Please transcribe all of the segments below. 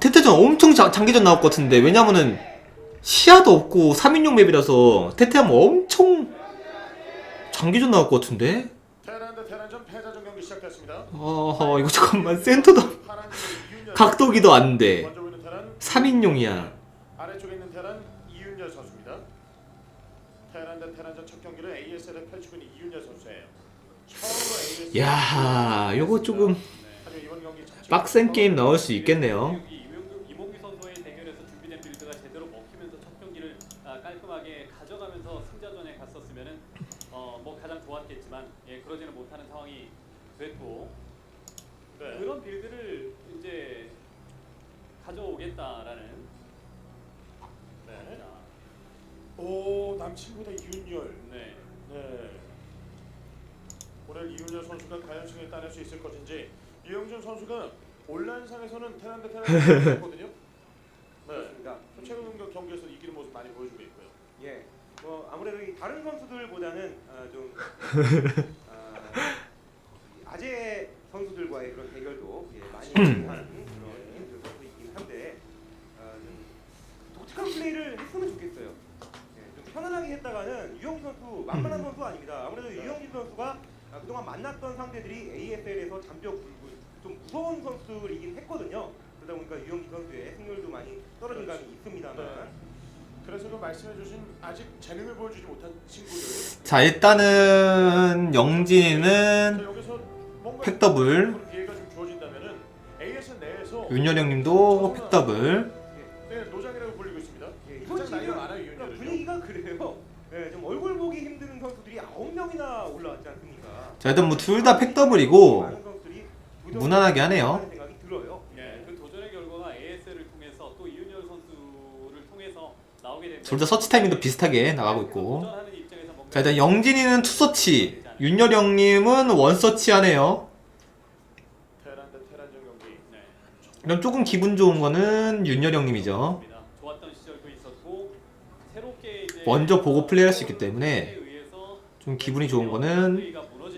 테테전 엄청 자, 장기전 나올 것 같은데 왜냐면은 시야도 없고 3인용 맵이라서 테테하면 엄청 장기전 나올 것 같은데 테란 대 테란전 패자전 경기 시작됐습니다. 어 이거 잠깐만 센터도 각도기도 안돼 먼저 보이는 테란 3인용이야 아래쪽에 있는 테란 이윤열 선수입니다. 테란 대 테란전 첫 경기를 ASL에 펼치고 있는 이윤열 선수예요. 야 요거 조금 빡센 게임 나올 수 있겠네요 여기 이몽규, 이몽규 선수의 대결에서 준비된 빌드가 제대로 먹히면서 첫 경기를 아, 깔끔하게 가져가면서 승자전에 갔었으면은 어, 뭐 가장 좋았겠지만 예, 그러지는 못하는 상황이 됐고 네. 그런 빌드를 이제 가져오겠다라는 네. 오 남친보다 이윤열. 네. 네. 오늘 이윤열 선수가 과연 승을 따낼 수 있을 것인지 이영준 선수가 온라인상에서는 테란 대 테란 했거든요. 네. 그렇습니다. 최근 경- 경기에서 이기는 모습 많이 보여주고 있고요. 예, 뭐 아무래도 이 다른 선수들보다는 아, 좀 아, 아재 선수들과의 그런 대결도 예, 많이 하는 그런 그 선수이긴 한데 아, 좀 독특한 플레이를 했으면 좋겠어요. 예, 좀 편안하게 했다가는 유영 선수 만만한 선수 아닙니다. 아무래도 유영진 선수가 아, 그동안 만났던 상대들이 AFL에서 잠적 불구 좀 무서운 선수이긴 했거든요. 그러다 보니까 유영진 선수의 승률도 많이 떨어진 감이 있습니다만. 네. 그래서 그 말씀해주신 아직 재능을 보여주지 못한 친구들. 자 일단은 자, 영진이는 여기서 뭔가 팩더블. 그런 기회가 좀 주어진다면은 ASL 내에서 윤여령님도 팩더블 네, 노장이라고 불리고 있습니다. 예, 가장 나이가 많아요 그러니까 윤열은요. 분위기가 그래요. 예, 좀 얼굴 보기 힘든 선수들이 9명이나 올라왔지 않습니까? 자 일단 뭐 둘 다 팩더블이고 무난하게 하네요. 하는 생각이 들어요. 예, 그 도전의 결과가 AS를 통해서 또 이윤열 선수를 통해서 나오게 되면 둘다 서치 타이밍도 비슷하게 나가고 있고 도전하는 입장에서 뭔가 자 일단 영진이는 투 서치 윤여령님은 원 서치 하네요 테란 대 테란 전 경기. 네. 이런 조금 기분 좋은 거는 윤여령님이죠 그렇습니다. 좋았던 시절도 있었고 새롭게 이제 먼저 보고 플레이할 수 있기 때문에 좀 기분이 좋은 거는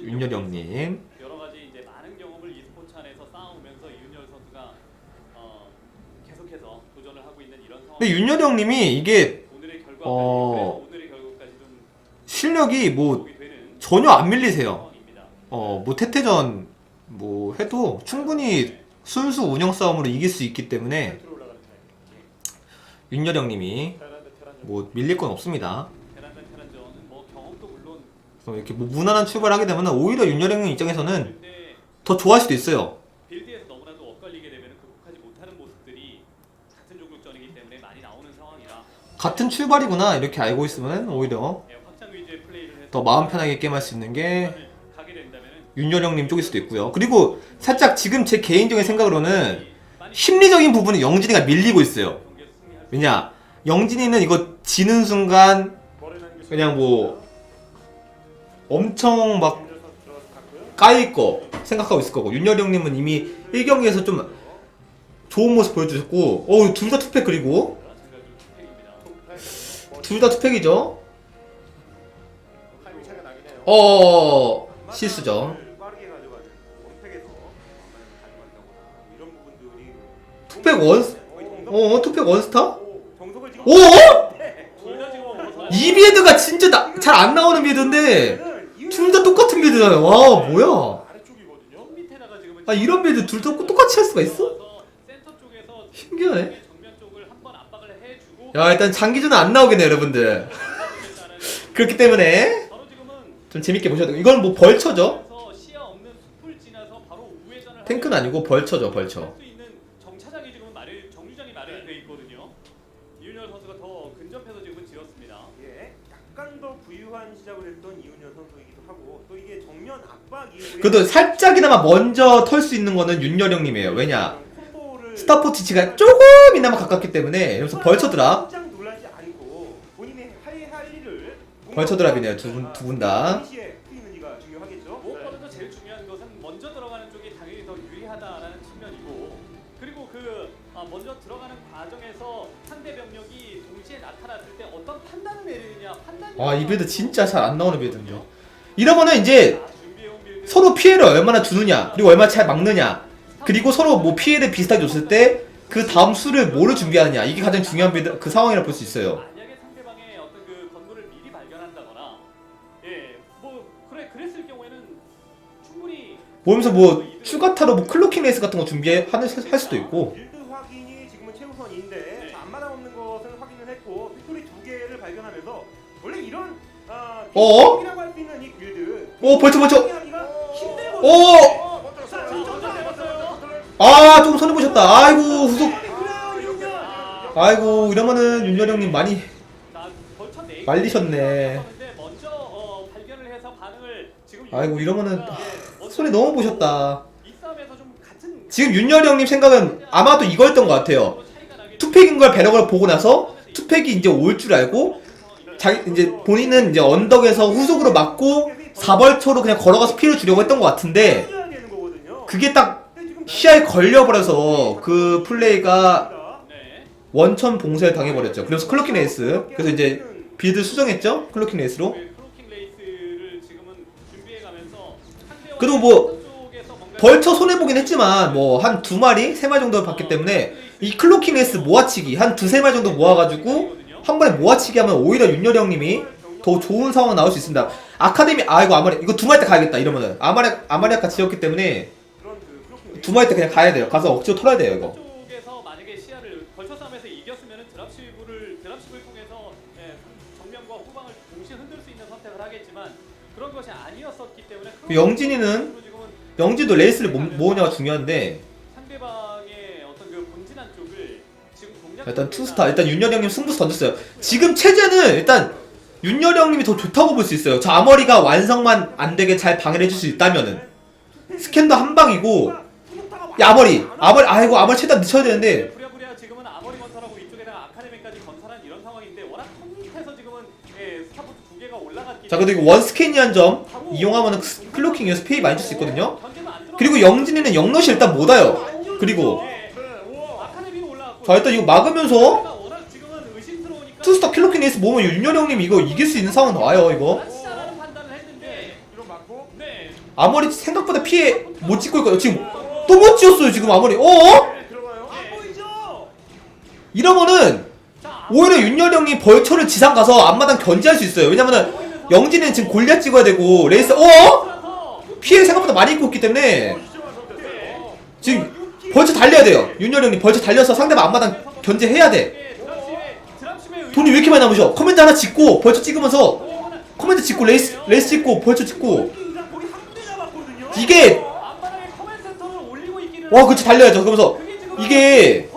윤여령님 여러 가지 이제 많은 경험을 e스포츠 안에서 쌓아오면서 이윤열 선수가 어, 계속해서 도전을 하고 있는 이런 상황. 근데 윤여령 님이 이게 오늘의 결과 어, 실력이 뭐 전혀 안 밀리세요 상황입니다. 어뭐 태태전 뭐 해도 충분히 순수 운영 싸움으로 이길 수 있기 때문에. 윤여령 님이 대 테란전. 뭐 밀릴 건 없습니다 뭐 이렇게 뭐 무난한 출발을 하게 되면 오히려 윤여령님 입장에서는 근데 더 좋아할 수도 있어요 빌드에서 너무나도 엇갈리게 되면 극복하지 못하는 모습들이 같은 종족전이기 때문에 많이 나오는 상황이라 같은 출발이구나 이렇게 알고 있으면 오히려 예, 더 마음 편하게 게임할 수 있는 게 윤여령님 쪽일 수도 있고요. 그리고 살짝 지금 제 개인적인 생각으로는 심리적인 부분은 영진이가 밀리고 있어요. 왜냐 영진이는 이거 지는 순간 그냥 뭐 엄청 막. 까일 거 생각하고 있을 거고. 윤여령님은 이미 1경기에서 좀 좋은 모습 보여주셨고 어우 둘다 투팩 그리고 둘 다 투팩이죠? 차이가 나긴 해요. 어. 실수죠. 투팩 원 어 투팩 원스타? 오 이 비에드가 진짜 잘 안 나오는 비에드인데 둘 다 똑같은 비에드잖아요. 와 뭐야? 아 이런 비에드 둘 다 똑같이 할 수가 있어? 신기하네. 정면 쪽을 한번 압박을 해주고 야 일단 장기전은 안 나오겠네 여러분들 그렇기 때문에 좀 재밌게 보셔야 돼요 이건 뭐 벌처죠 탱크는 아니고 벌처죠 벌처 할수 있는 정차장이 지금 마련 정류장이 마련이 돼 있거든요. 이윤열 선수가 더 근접해서 지금은 지었습니다. 예, 약간 더 부유한 시작을 했던 이윤열 선수이기도 하고 또 이게 정면 압박 이후에 그래도 살짝이나마 먼저 털 수 있는 거는 윤여령님이에요 왜냐 스타포티치가 조금이나마 가깝기 때문에 여기서. 무엇보다도 제일 중요한 것은 먼저 들어가는 쪽이 당연히 더 유리하다라는 측면이고 그리고 그 아, 먼저 들어가는 과정에서 상대 병력이 동시에 나타났을 때 어떤 판단을 내리느냐 판단이 아 이 빌드 진짜 잘 안 나오는 빌드인데 이러면은 이제 아, 준비해온 빌드. 서로 피해를 얼마나 주느냐 그리고 얼마나 잘 막느냐 그리고 서로 뭐 피해를 비슷하게 줬을 때 그 다음 수를 뭐를 준비하느냐 이게 가장 중요한 그 상황이라 볼수 있어요. 만약에 상대방의 어떤 그 건물을 미리 발견한다거나 예, 뭐 그래 그랬을 경우에는 충분히 보면서 뭐 추가타로 뭐 클로킹 레이스 같은 거 준비할 할 수도 있고 빌드 확인이 지금은 최우선인데 네. 자, 앞마당 없는 것은 확인을 했고 빅토리 두 개를 발견하면서 원래 이런 아, 어? 이라고 할 수 있는 이 빌드 오 벌쳐 벌쳐 하기가 힘들거든요. 아 조금 손해 보셨다. 아이고 후속. 아이고 이러면은 윤열 형님 많이 말리셨네. 아이고, 이러면은 예, 손해 너무 보셨다. 좀 지금 윤열 형님 생각은 아마도 이거였던 것 같아요. 투팩인 걸 배럭을 보고 나서 투팩이 이제 올 줄 알고 자기 이제 본인은 이제 언덕에서 후속으로 맞고 4벌초로 그냥 걸어가서 피를 주려고 했던 것 같은데. 그게 딱 시야에 걸려버려서 그 플레이가 네. 원천 봉쇄를 당해버렸죠. 그래서 클로킹 레이스 그래서 이제 빌드 수정했죠 클로킹 레이스로. 그 그리고 뭐 벌쳐 손해 보긴 했지만 뭐 한 두 마리 세 마리 정도 봤기 때문에 이 클로킹 레이스 모아치기 한 두세 마리 정도 모아가지고 한 번에 모아치기 하면 오히려 윤열 형님이 더 좋은 상황 나올 수 있습니다. 아카데미 아 이거 아마리 이거 두 마리 때 가야겠다 이러면은 아마리 아마리아카 지었기 때문에. 두 마리 때 그냥 가야 돼요. 가서 억지로 털어야 돼요 이거. 쪽에서 만약에 시야를 벌쳐 싸움에서 이겼으면 드랍십을 드랍십을 통해서 예, 정면과 후방을 동시에 흔들 수 있는 선택을 하겠지만 그런 것이 아니었었기 때문에 그 영진이는 지금은 영지도 레이스를 모, 모으냐가 중요한데 상대방의 어떤 그 본진한 쪽을 지금 공략 일단 투스타 일단 윤열 형님 승부수 던졌어요. 지금 체제는 일단 윤열 형님이 더 좋다고 볼 수 있어요. 저 아머리가 완성만 안 되게 잘 방해를 해줄 수 있다면은 스캔도 한 방이고 야 아머리 아머리 아이고 아머리 최대한 늦춰야 되는데 부랴부랴 지금은 아머리 건설하고 이쪽에다가 아카데미까지 건설한 이런 상황인데 워낙 큰 밑에서 지금은 예, 스타포트 두 개가 올라갔기 자 그래도 이거 원 스캔이한 점 이용하면은 크- 클로킹에서 페이 많이 줄 수 있거든요. 그리고 영진이는 영롯이 일단 못 와요. 그리고 예, 자 일단 이거 막으면서 투스타 클로킹 레이스 모으면 윤열 형님 이거 이길 수 있는 상황 나와요 이거. 맞고 네 아머리 생각보다 피해 못 찍고 있거든요. 지금 또못 찍었어요 지금 아머리. 어? 네. 안 보이죠? 이러면은 자, 오히려 윤열 형이 벌초를 지상 가서 앞마당 견제할 수 있어요. 왜냐면은 영진은 지금 골리앗 찍어야 되고 레이스 어? 피해 생각보다 많이 입고 있기 때문에 진짜 완성됐어요. 지금 벌초 달려야 돼요. 윤열 형이 벌초 달려서 상대방 앞마당 견제해야 돼. 예, 돈이 왜 이렇게 많이 남으셔? 커맨드 하나 짓고 벌초 찍으면서 커맨드 짓고 레이스 레이스 찍고 벌초 찍고 군데 잡았거든요. 이게 앞바닥에 커맨 센터를 올리고 있기는 와 그렇지 달려야죠. 그러면서 이게.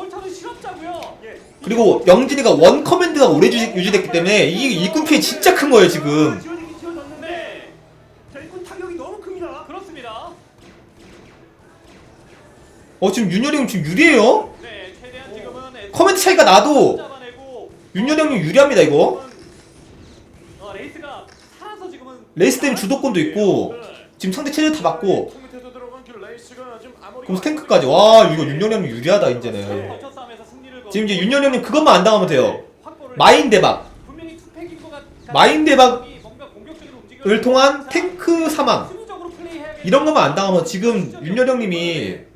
그리고 영진이가 원 커맨드가 오래 유지, 유지됐기 때문에 이 일꾼 피해 진짜 큰 거예요 지금. 네. 어 지금 윤열이 형 지금 유리해요? 네, 커맨드 차이가 나도 윤열이 형님 유리합니다 이거. 어, 레이스 때문에 주도권도 있고 네. 지금 상대 체제 다 맞고 그 그럼 탱크까지 와 이거 형님 유리하다 이제는. 지금 이제 형님 그것만 안 당하면 돼요. 마인 대박. 마인 대박을 통한 자, 탱크 사망. 이런 것만 안 당하면 지금 밑에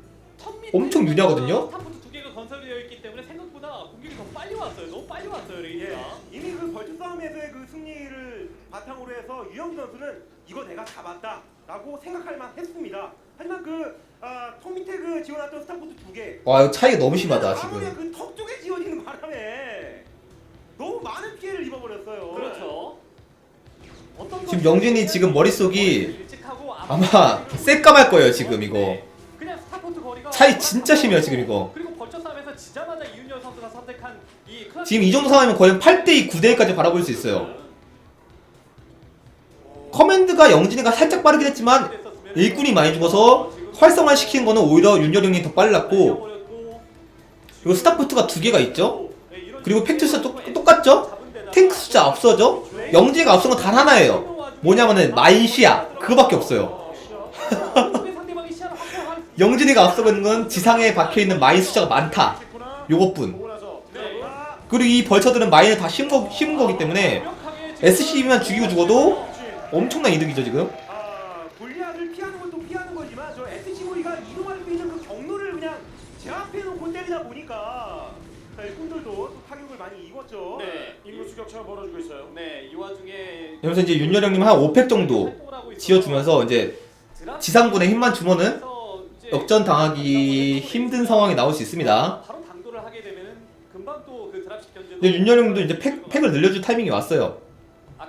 엄청 유리하거든요? 바탕으로 해서 유영진 선수는 이거 내가 잡았다라고 생각할 만했습니다. 하지만 그 아, 턱 밑에 그 지어놨던 스타포트 두 개. 와 이거 차이가 너무 심하다 지금. 그턱 쪽에 지어지는 바람에 너무 많은 피해를 입어버렸어요. 그렇죠. 어떤 지금 영진이 지금 머릿속이 아마 새까말 거예요 지금 이거. 네. 그냥 스타포트 거리가 차이 진짜 심해요 지금 이거. 그리고 벌처 싸움에서 지자마자 이윤열 선수가 선택한 이 클라스 지금 이 정도 상황이면 거의 8대2, 9대1까지 바라볼 수 있어요. 커맨드가 영진이가 살짝 빠르긴 했지만 일꾼이 많이 죽어서 활성화 시키는 거는 오히려 형이 더 빨랐고 그리고 스타포트가 두 개가 있죠? 그리고 팩트 숫자 똑, 똑같죠? 탱크 숫자 앞서죠? 영진이가 앞선 건 단 하나예요. 뭐냐면은 마인시야 그거밖에 없어요. 영진이가 앞서고 있는 건 지상에 박혀있는 마인 숫자가 많다. 요것뿐. 그리고 이 벌처들은 마인을 다 씌운, 거, 씌운 거기 때문에 SCB만 죽이고 죽어도 엄청난 이득이죠 지금. 아, 골리앗을 피하는 것도 피하는 거지만 저 SCV가 이동할 수 있는 그 경로를 그냥 제압해 놓고 때리다 보니까 자, 일꾼들도 또 타격을 많이 입었죠. 네. 인구수 격차가 벌어지고 있어요. 네, 이 와중에 여기서 이제 윤여령님 한 5팩 정도 활동을 하고 있어서 지어주면서 이제 드랍 지상군의 힘만 주면은 에서 이제 역전 당하기 힘든 상황이 나올 수 있습니다. 바로 당도를 하게 되면은 금방 또그 드랍십 견제도 이제 윤여령도 이제 팩, 팩을 늘려줄 타이밍이 왔어요.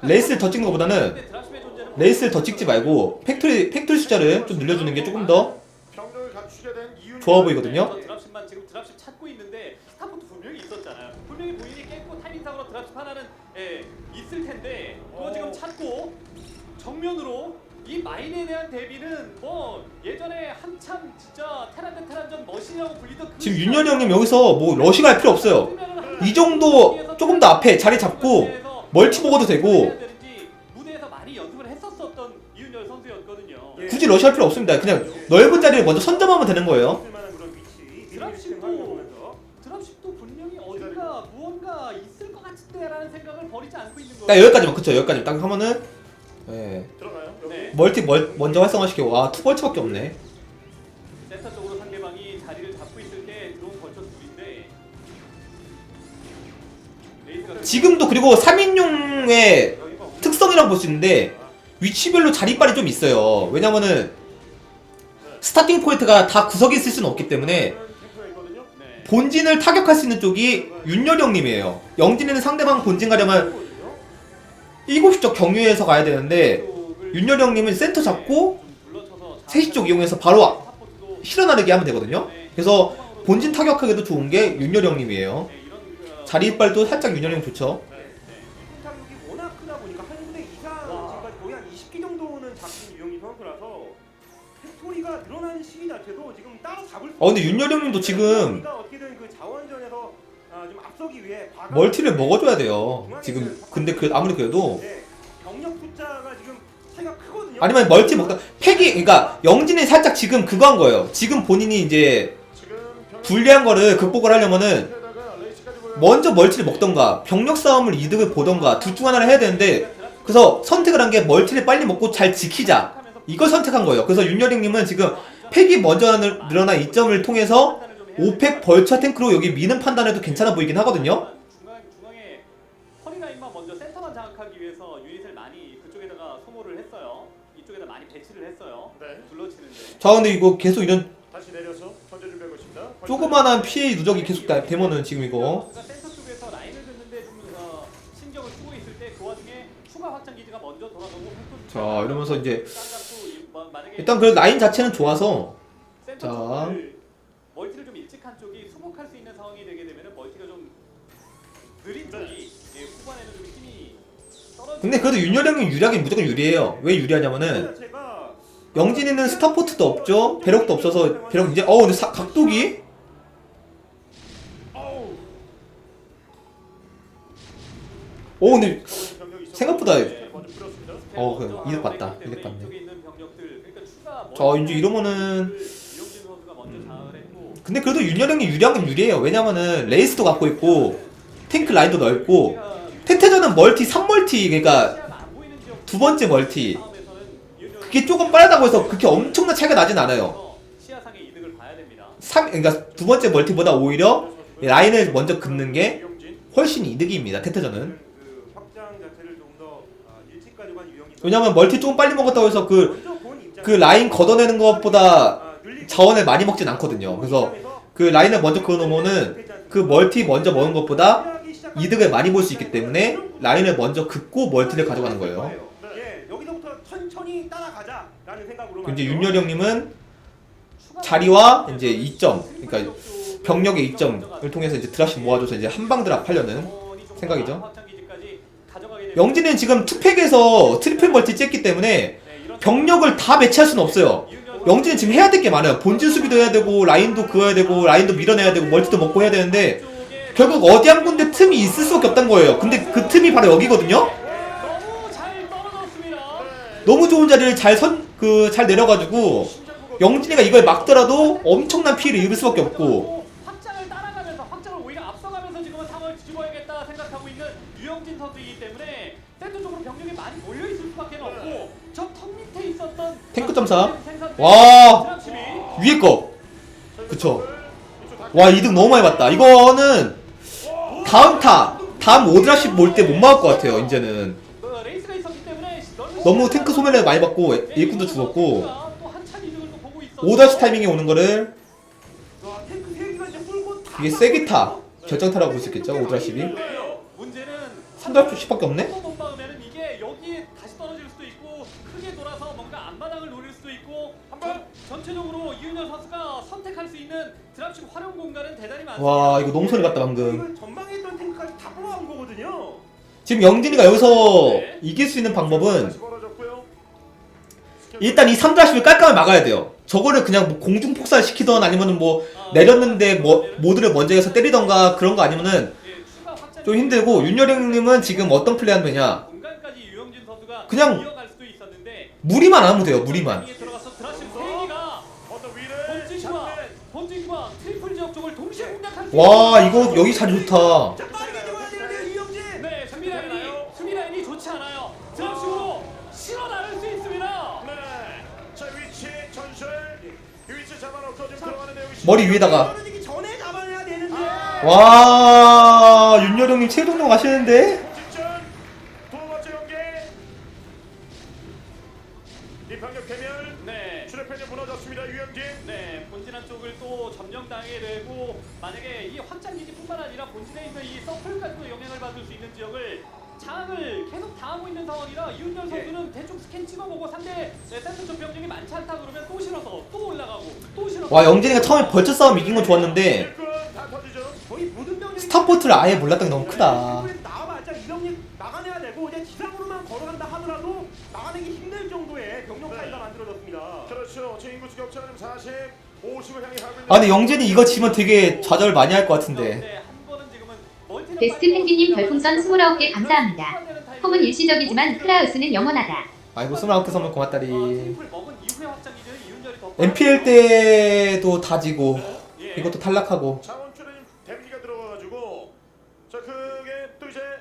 레이스를 더 찍는 것보다는 레이스를 더 찍지 말고 팩토리 팩토리 숫자를 좀 늘려주는 게 조금 더 병력을 갖추게 된 이윤 좋아 보이거든요. 저 드랍십만 지금 드랍십 찾고 있는데 스타포트 분명히 있었잖아요. 분명히 본인이 타이밍상으로 드랍십 하나는 예, 있을 텐데 그거 지금 어. 찾고 정면으로 이 마인에 대한 대비는 뭐 예전에 한참 진짜 테란 대 테란전 머신이라고 불리던 그 지금 시절 윤여령님 여기서 뭐 러시 갈 필요 없어요. 이 정도 조금 더 앞에 자리 잡고 멀티 먹어도 되고 무대에서 많이 연습을 했었었던 이윤열 선수였거든요. 예. 굳이 러시 할 필요 없습니다. 그냥 넓은 자리를 먼저 선점하면 되는 거예요. 딱 여기까지만 그쵸 여기까지 딱 하면은 예. 들어가요. 여기. 네. 멀티 멀, 먼저 활성화시키고 와 투벌치밖에 없네. 센터 쪽으로 상대방이 자리를 잡고 있을 때 들어온 벌처 둘인데 레이스가 지금도 그리고 3인용의 특성이라고 볼 수 있는데 위치별로 자리빨이 좀 있어요. 왜냐면은 스타팅 포인트가 다 구석에 있을 수는 없기 때문에 있거든요. 네. 본진을 타격할 수 있는 쪽이 윤여령님이에요. 영진이는 상대방 본진 가려면 7시 쪽 경유해서 가야 되는데 윤여령님은 센터 잡고 3시 쪽 이용해서 바로 실어나르게 하면 되거든요. 그래서 본진 타격하기도 좋은 게 윤여령님이에요. 자리빨도 살짝 윤여령 좋죠. 일꾼 타격이 워낙 크다 보니까 한 군데 이상 지금까지 거의 한 20기 정도는 잡힌 유영희 선수라서 팩토리가 늘어나는 시기 자체도 지금 따로 잡을 수어 근데 윤여령님도 지금 아, 멀티를 먹어줘야 돼요. 지금 근데 그 아무리 그래도 네, 병력 숫자가 지금 차이가 크거든요. 아니면 멀티 먹다 팩이 그러니까 영진이 살짝 지금 그거 한 거예요. 지금 본인이 이제 불리한 거를 극복을 하려면은. 먼저 멀티를 먹던가 병력 싸움을 이득을 보던가 둘 중 하나를 해야 되는데 그래서 선택을 한 게 멀티를 빨리 먹고 잘 지키자 이걸 선택한 거예요. 그래서 윤여령님은 지금 팩이 먼저 늘- 늘어난 이점을 통해서 5팩 벌처 탱크로 여기 미는 판단해도 괜찮아 보이긴 하거든요. 중앙 중앙에 허리라인만 먼저 센터만 장악하기 위해서 유닛을 많이 그쪽에다가 소모를 했어요. 이쪽에다 많이 배치를 했어요. 네. 둘러치는데. 자 근데 이거 계속 이런 다시 내려서 전제 준비하고 있습니다. 조그만한 피해 누적이 계속 다- 되면은 지금 이거 센터 쪽에서 라인을 긋는데 좀 어, 신경을 쓰고 있을 때 그 와중에 추가 확장 기지가 먼저 돌아가고 팩토리 자 이러면서 이제 쌍각도 이- 뭐, 만약에 일단 그 라인 자체는 좋아서 센터 자. 쪽을 근데 그래도 윤여령님 유리하긴 무조건 유리해요. 왜 유리하냐면은 영진이는 스타포트도 없죠. 배럭도 없어서 배럭 이제 어 근데 사, 각도기. 어 근데 생각보다. 어, 그 이득 봤다. 이득 봤네. 자 이제 이러면은 근데 그래도 윤여령님 유리한 건 유리해요. 왜냐면은 레이스도 갖고 있고 탱크 라인도 넓고 태태전은 멀티 3멀티 그러니까 두 번째 멀티 그게 조금 빠르다고 해서 그렇게 엄청난 차이가 나진 않아요. 시야상의 이득을 봐야 됩니다. 3 그러니까 두 번째 멀티보다 오히려 라인을 먼저 긋는 게. 훨씬 이득입니다. 유영희 왜냐면 멀티 조금 빨리 먹었다고 해서 그 그 라인 걷어내는 것보다 자원을 많이 먹진 않거든요. 그래서 그 라인을 먼저 그어놓으면은 그 멀티 먼저 먹은 것보다 이득을 많이 볼 수 있기 때문에 라인을 먼저 긋고 멀티를 가져가는 거예요. 예, 여기서부터 천천히 따라가자라는 생각으로. 이제 윤여령님은 자리와 이제 이점, 그러니까 병력의 이점을 통해서 이제 드랍십 모아줘서 이제 한방 드랍 하려는 생각이죠. 영진은 지금 투팩에서 트리플 멀티 쬐기 때문에 병력을 다 배치할 수는 없어요. 영진은 지금 해야 될 게 많아요. 본진 수비도 해야 되고 라인도 그어야 되고 라인도 밀어내야 되고 멀티도 먹고 해야 되는데 결국 어디 한 군데 틈이 있을 수밖에 없다는 거예요. 근데 그 틈이 바로 여기거든요. 너무 좋은 자리를 잘 선 그 잘 내려가지고 영진이가 이걸 막더라도 엄청난 피해를 입을 수밖에 없고 확장을 따라가면서 확장을 오히려 앞서가면서 지금은 상황을 뒤집어야겠다 생각하고 있는 유영진 선수이기 때문에 센터 쪽으로 병력이 많이 몰려 있을 수밖에 없고 저 턱 밑에 있었던 탱크 점사. 생산- 와. 위에 거 그쵸. 와 이득 너무 많이 봤다 이거는 다음 타 다음 오드라십 몰때못 막을 것 같아요 이제는 너무 탱크 소멸을 많이 받고 네, 일꾼도 죽었고. 오드라십 타이밍에 오는 거를 이게 세게 타 결정타라고 볼 수 있겠죠 네. 문제는 3드랍십밖에 없네? 전체적으로 이윤열 선수가 선택할 수 있는 드랍십 활용 공간은 대단히 많습니다. 와 이거 소리 갔다 방금 지금 영진이가 여기서 이길 수 있는 방법은. 일단 이 3드랍십을 깔끔하게 막아야 돼요. 저거를 그냥 뭐 공중 폭살 시키던 아니면은 뭐 아, 내렸는데 뭐 모드를 먼저 해서 때리던가 그런 거 아니면은 예, 좀 힘들고 윤여령님은 지금 어떤 플레이 하면 되냐? 그냥 무리만 안 하면 돼요 무리만. 타이밍에 들어가서 드 머리 위에다가 떨어지기 전에 잡아내야 되는데. 와 윤여령님 최종령 가시는데 직전 두 번째 경기. 이 병력 개멸. 네. 출혈팬이 무너졌습니다. 유영진. 네, 본진한 쪽을 또 점령당하게 되고 만약에 이 확장기지뿐만 아니라 본진에 있는 이 서플까지도 영향을 받을 수 있는 지역을 장악을 계속 당하고 있는 상황이라 이윤열 선수는 대충 스캔 찍어보고 상대 네, 센터 쪽 병력이 많지 않다 그러면 또 실어서 또 올라가고 또 실어서 와 영진이가 처음에 벌처 싸움 이긴 건 좋았는데 일꾼 다 터지죠. 거의 모든 병력이 스타포트를 아예 몰랐던 게 너무 크다 네, 나와봤자 이병님 막아내야 되고 이제 지상으로만 걸어간다 하더라도 막아내기 힘들 정도의 병력 차이가 만들어졌습니다. 그렇죠. 제 인구 격차는 40, 50을 향해 가고 있는. 아 근데 영진이 이거 지면 되게 좌절 많이 할 것 같은데 베스트 펭귄님 별풍선 29개 감사합니다. 폼은 일시적이지만 크라우스는 영원하다. 아이고 29개 선물 어, 고맙다리 MPL 때도 다지고 예. 이것도 탈락하고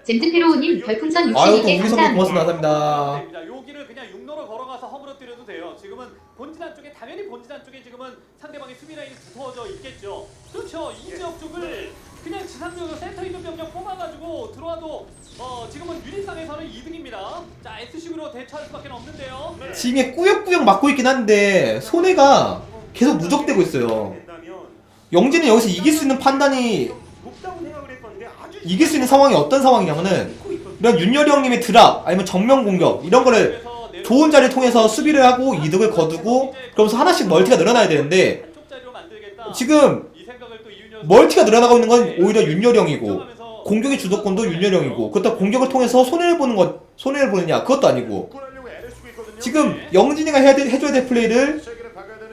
잼즈페로우님 별풍선 아유 또 62개 우리 선물 고맙습니다 감사합니다. 여기를 그냥 육로로 걸어가서 허물어 때려도 돼요. 지금은 본진한 쪽에 당연히 본진한 쪽에 지금은 상대방의 수비 라인이 붙어져 있겠죠. 그렇죠. 이 지역 쪽을 그냥 지상적으로 센터 있는 병력 뽑아가지고 들어와도 어 지금은 유닛상에서는 2등입니다. 자 S식으로 대처할 수밖에 없는데요. 네. 지금 이게 꾸역꾸역 맞고 있긴 한데 손해가 계속 누적되고 있어요 영진은 여기서 이길 수 있는 판단이 이길 수 있는 상황이 어떤 상황이냐면은. 이런 윤열이 형님의 드랍 아니면 정면 공격 이런 거를 좋은 자리를 통해서 수비를 하고 이득을 거두고 그러면서 하나씩 멀티가 늘어나야 되는데. 지금 멀티가 늘어나고 있는 건 오히려 윤열이 형이고 걱정하면서 공격의 주도권도 윤열이 형이고 그렇다고 공격을 통해서 손해를 보는 것 손해를 보느냐 그것도 아니고 있거든요. 지금 영진이가 해야 돼, 해줘야 될 플레이를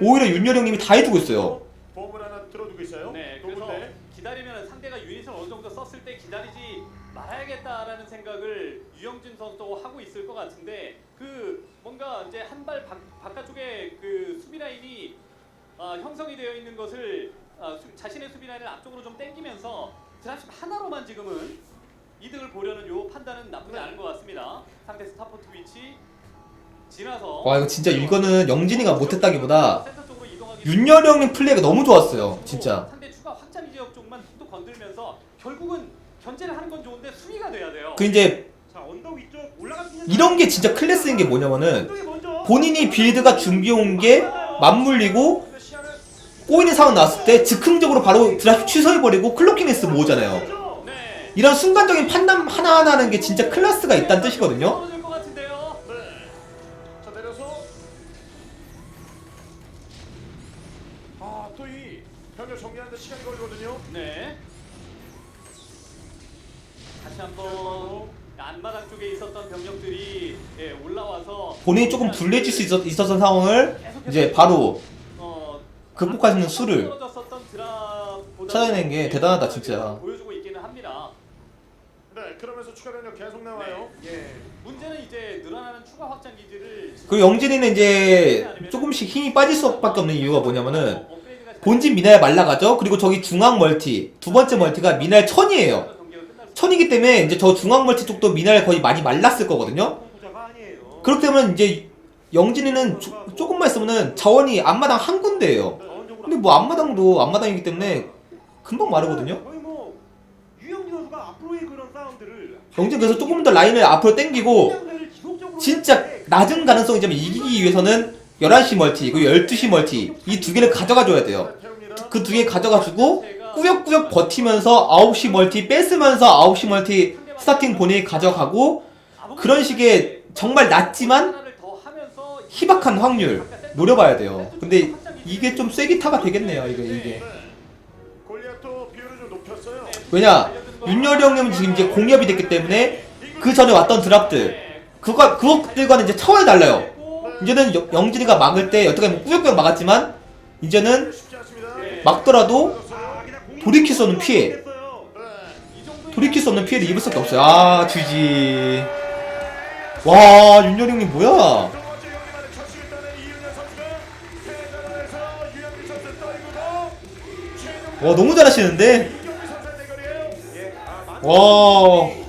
오히려 윤열이 형님이 다 해주고 있어요 보험을 하나 들어두고 있어요. 네, 두 그래서 군데. 기다리면 상대가 유닛을 어느 정도 썼을 때 기다리지 말아야겠다라는 생각을 유영진 선수도 하고 있을 것 같은데 그 뭔가 이제 한 발 바깥쪽에 그 수비 라인이 아, 형성이 되어 있는 것을 아, 수- 자신의 수비 라인을 앞쪽으로 좀 당기면서 드랍십 하나로만 지금은 이득을 보려는 요 판단은 나쁘지 않은 것 같습니다. 상대 스타포트 위치 지나서 와 이거 진짜 이거는 영진이가 못했다기보다 센터 쪽으로 이동하기 윤열이 형님 플레이가 너무 좋았어요 진짜 상대 추가 확장 지역 쪽만 또 건들면서 결국은 견제를 하는 건 좋은데 수비가 돼야 돼요. 그 이제 자 언덕 위쪽 이런 게 진짜 클래스인 게 뭐냐면은 본인이 빌드가 준비해온 게 맞물리고 꼬이는 상황 나왔을 때 즉흥적으로 바로 드랍 취소해버리고 클로킹에스 모으잖아요. 이런 순간적인 판단 하나하나 하는 게 진짜 클래스가 있다는 뜻이거든요 같은데요. 네. 자 내려서 아또 이 병력 정리하는데 시간이 걸리거든요. 네. 다시 한번 안마당 쪽에 있었던 병력들이 예, 올라와서 본인이 조금 불리해질 수 있었, 있었던 상황을 이제 바로 어, 극복할 수 있는 수를 찾아내는 게 대단하다, 진짜. 보여주고 있기는 합니다. 네 그러면서 추가 병력 계속 나와요. 예. 문제는 이제 늘어나는 추가 확장 기지를 그 영진이는 이제 조금씩 힘이 빠질 수밖에 없는 이유가 뭐냐면은 잘 본진 미나에 말라가죠 그리고 저기 중앙 멀티 두 번째 멀티가 미나의 천이에요 천이기 때문에 이제 저 중앙 멀티 쪽도 미나에 거의 많이 말랐을 거거든요. 그렇기 때문에 이제 영진이는 조, 조금만 있으면은 자원이 앞마당 한 군데예요 근데 뭐 앞마당도 앞마당이기 때문에 금방 마르거든요. 거의 뭐 유영진 선수가 앞으로의 그런 싸움들을 영진 그래서 조금 더 라인을 앞으로 당기고 상대를 지속적으로 진짜 낮은 가능성이지만 이기기 위해서는 11시 멀티 그리고 12시 멀티 이 두 개를 가져가 줘야 돼요. 태웁니다. 그두 개 가져가지고 꾸역꾸역 버티면서 9시 멀티 뺏으면서 9시 멀티 스타팅 본인이 가져가고 그런 식의 정말 낮지만 희박한 확률 노려봐야 돼요. 근데 이게 좀 쐐기타가 되겠네요. 이거 이게. 네. 골리앗도 비율을 좀 높였어요. 왜냐 윤열이 형님은 지금 이제 공nhập이 됐기 때문에 그 전에 왔던 드랍들 그거 그것들과는 이제 차원이 달라요. 이제는 여- 영진이가 막을 때 어떻게 보면 꾸역꾸역 막았지만 이제는 쉽지 않습니다. 막더라도 돌이킬 수 없는 피해. 네. 돌이킬 수 없는 피해를 입을 수밖에 없어요. 아 GG. 와 윤열이 형님 뭐야? 와 너무 잘하시는데. 와.